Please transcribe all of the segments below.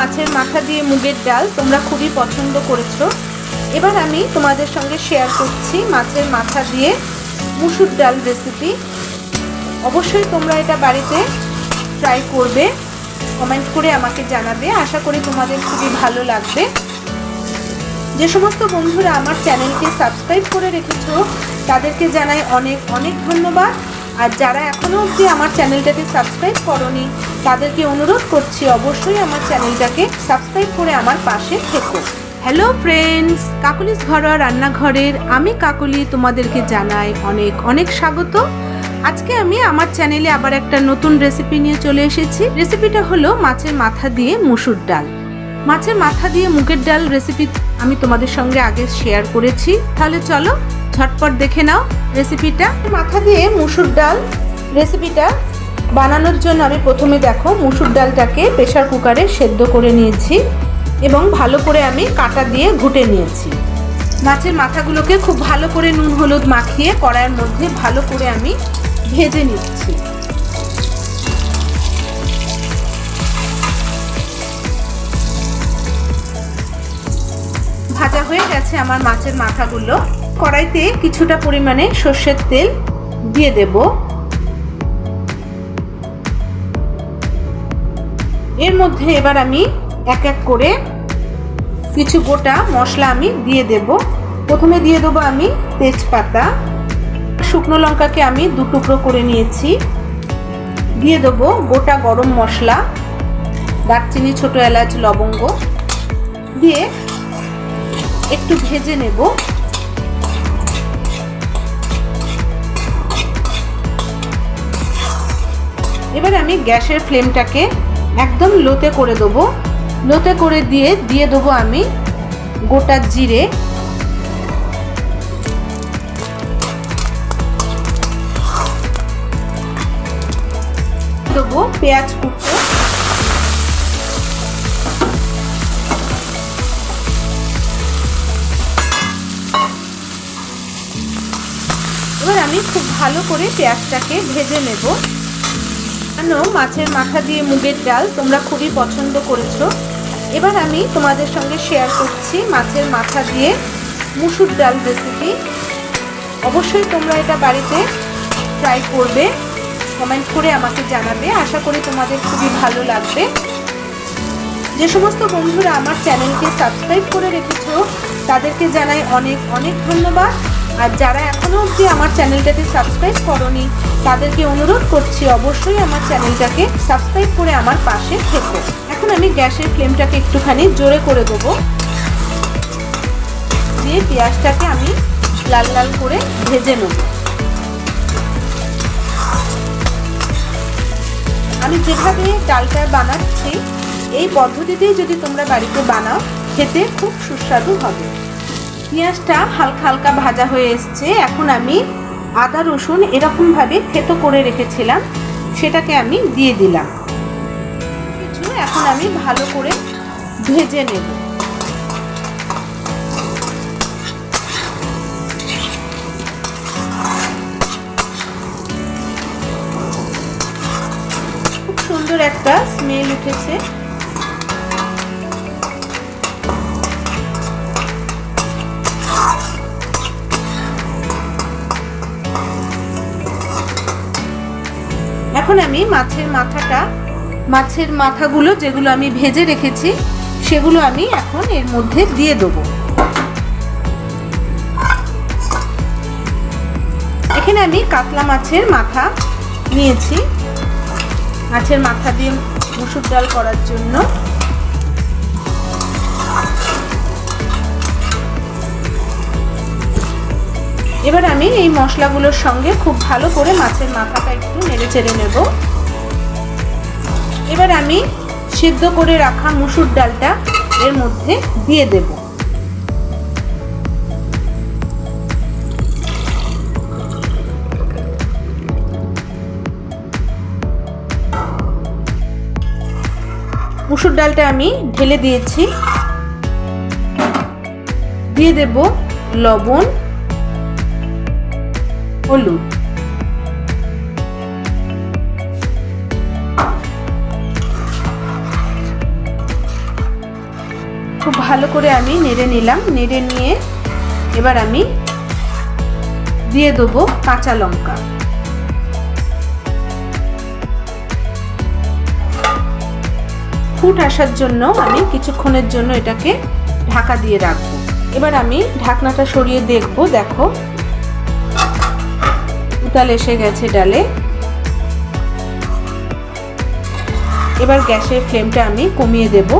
মাছের মাথা দিয়ে মুগের ডাল তোমরা খুবই পছন্দ করেছ। এবার আমি তোমাদের সঙ্গে শেয়ার করছি মাছের মাথা দিয়ে মুসুর ডাল রেসিপি অবশ্যই তোমরা এটা বাড়িতে ট্রাই করবে কমেন্ট করে আমাকে জানাবে। আশা করি তোমাদের খুবই ভালো লাগবে। যে সমস্ত বন্ধুরা আমার চ্যানেলকে সাবস্ক্রাইব করে রেখেছ, তাদেরকে জানাই অনেক অনেক ধন্যবাদ। আর যারা এখনও অবধি আমার চ্যানেলটাকে সাবস্ক্রাইব করনি তাদেরকে অনুরোধ করছি অবশ্যই আমার চ্যানেলটাকে সাবস্ক্রাইব করে আমার পাশে থেকো। হ্যালো ফ্রেন্ডস কাকুলিস ঘরোয়া রান্নাঘরের আমি কাকুলি তোমাদেরকে জানাই অনেক অনেক স্বাগত। আজকে আমি আমার চ্যানেলে আবার একটা নতুন রেসিপি নিয়ে চলে এসেছি। রেসিপিটা হলো মাছের মাথা দিয়ে মুসুর ডাল। মাছের মাথা দিয়ে মুগের ডাল রেসিপি আমি তোমাদের সঙ্গে আগে শেয়ার করেছি। তাহলে চলো ঝটপট দেখে নাও রেসিপিটা মাথা দিয়ে মুসুর ডাল রেসিপিটা বানানোর জন্য আমি প্রথমে দেখো মুসুর ডালটাকে প্রেশার কুকারে সেদ্ধ করে নিয়েছি এবং ভালো করে আমি কাটা দিয়ে ঘুটে নিয়েছি। মাছের মাথাগুলোকে খুব ভালো করে নুন হলুদ মাখিয়ে কড়াইয়ের মধ্যে ভালো করে আমি ভেজে নিচ্ছি। ভাজা হয়ে গেছে আমার মাছের মাথাগুলো। কড়াইতে কিছুটা পরিমাণে সর্ষের তেল দিয়ে দেব। এর মধ্যে এবার আমি এক এক করে কিছু গোটা মশলা আমি দিয়ে দেব। প্রথমে দিয়ে দেবো আমি তেজপাতা। শুকনো লঙ্কাকে আমি দু টুকরো করে নিয়েছি। দিয়ে দেবো গোটা গরম মশলা, দারচিনি, ছোটো এলাচ, লবঙ্গ। দিয়ে একটু ভেজে নেব। এবার আমি গ্যাসের ফ্লেমটাকে একদম লোতে করে দেবো। লোতে করে দিয়ে দিয়ে দেবো আমি গোটা জিরে। দেবো পেঁয়াজ কুচো। এবার আমি খুব ভালো করে পেঁয়াজটাকে ভেজে নেব। কেন মাছের মাথা দিয়ে মুগের ডাল তোমরা খুবই পছন্দ করেছ। এবার আমি তোমাদের সঙ্গে শেয়ার করছি মাছের মাথা দিয়ে মুসুর ডাল রেসিপি অবশ্যই তোমরা এটা বাড়িতে ট্রাই করবে কমেন্ট করে আমাকে জানাবে। আশা করি তোমাদের খুবই ভালো লাগবে। যে সমস্ত বন্ধুরা আমার চ্যানেলকে সাবস্ক্রাইব করে রেখেছ, তাদেরকে জানাই অনেক অনেক ধন্যবাদ। আর যারা এখনও অবধি আমার চ্যানেলটাকে সাবস্ক্রাইব করনি, তাদেরকে অনুরোধ করছি অবশ্যই আমার চ্যানেলটাকে সাবস্ক্রাইব করে আমার পাশে থেকো। এখন আমি গ্যাসের ফ্লেমটাকে একটুখানি জোরে করে দেবো। দিয়ে পেঁয়াজটাকে আমি লাল লাল করে ভেজে নেব। আমি যেভাবে ডালটা বানাচ্ছি, এই পদ্ধতিতেই যদি তোমরা বাড়িতে বানাও, খেতে খুব সুস্বাদু হবে। পেঁয়াজটা হালকা হালকা ভাজা হয়ে এসছে। এখন আমি আদা, রসুন এরকমভাবে থেতো করে রেখেছিলাম। সেটাকে আমি দিয়ে দিলাম। কিছু এখন আমি ভালো করে ভেজে নেব। খুব সুন্দর একটা স্মেল উঠেছে। এখন আমি মাছের মাথাটা, মাছের মাথাগুলো যেগুলো আমি ভেজে রেখেছি, সেগুলো আমি এখন এর মধ্যে দিয়ে দেবো। এখানে আমি কাতলা মাছের মাথা নিয়েছি। মাছের মাথা দিয়ে মুসুর ডাল করার জন্য। এবার আমি এই মশলাগুলোর সঙ্গে খুব ভালো করে মাছের মাথাটা একটু নেড়ে চেড়ে নেব। এবার আমি সিদ্ধ করে রাখা মুসুর ডালটা এর মধ্যে দিয়ে দেব। মুসুর ডালটা আমি ঢেলে দিয়েছি। দিয়ে দেব লবণ। হলুদ খুব ভালো করে আমি নেড়ে নিলাম, নেড়ে নিয়ে এবার আমি দিয়ে দেবো কাঁচা লঙ্কা। ফুট আসার জন্য আমি কিছুক্ষণের জন্য এটাকে ঢাকা দিয়ে রাখব। এবার আমি ঢাকনাটা সরিয়ে দেখব, দেখো উতাল এসে গেছে ডালে। এবার গ্যাসের ফ্লেমটা আমি কমিয়ে দেব।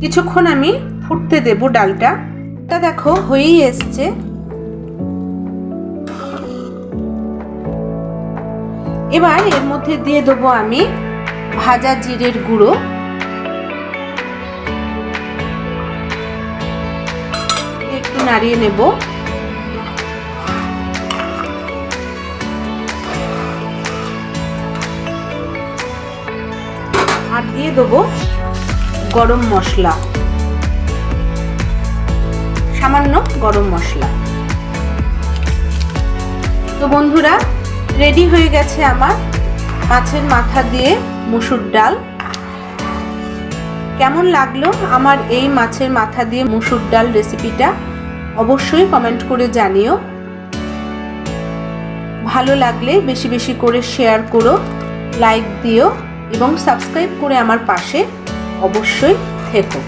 কিছুক্ষণ আমি ফুটতে দেব ডালটা। তা দেখো, হয়েই এসছে। এবার এর মধ্যে দিয়ে দেবো আমি ভাজা জিরের গুঁড়ো। নাড়িয়ে নেব। আর দিয়ে দেবো গরম মশলা। সামান্য গরম মশলা। তো বন্ধুরা, রেডি হয়ে গেছে আমার মাছের মাথা দিয়ে মুসুর ডাল। কেমন লাগল আমার এই মাছের মাথা দিয়ে মুসুর ডাল রেসিপিটা? অবশ্যই কমেন্ট করে জানিও। ভালো লাগলে বেশি বেশি করে শেয়ার করো লাইক দিও এবং সাবস্ক্রাইব করে আমার পাশে অবশ্যই থেকো।